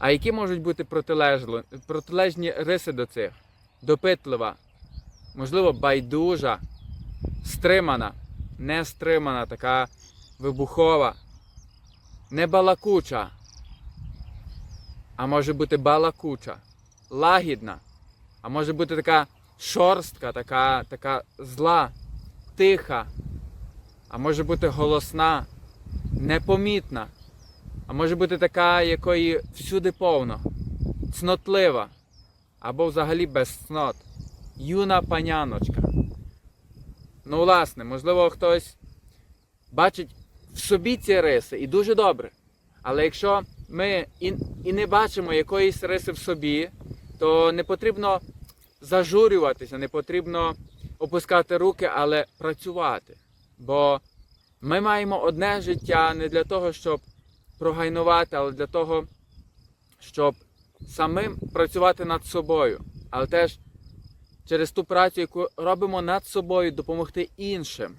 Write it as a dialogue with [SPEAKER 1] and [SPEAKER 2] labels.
[SPEAKER 1] А які можуть бути протилежні риси до цих? Допитлива, можливо, байдужа, стримана, не стримана, така вибухова, не балакуча, а може бути балакуча, лагідна, а може бути така шорстка, така, така зла, тиха, а може бути голосна, непомітна, а може бути така, якої всюди повно, цнотлива, або взагалі без цнот, юна паняночка. Ну, власне, можливо, хтось бачить в собі ці риси і дуже добре. Але якщо ми і, і не бачимо якоїсь риси в собі, то не потрібно зажурюватися, не потрібно опускати руки, але працювати. Бо ми маємо одне життя не для того, щоб прогайнувати, але для того, щоб самим працювати над собою, але теж через ту працю, яку робимо над собою, допомогти іншим.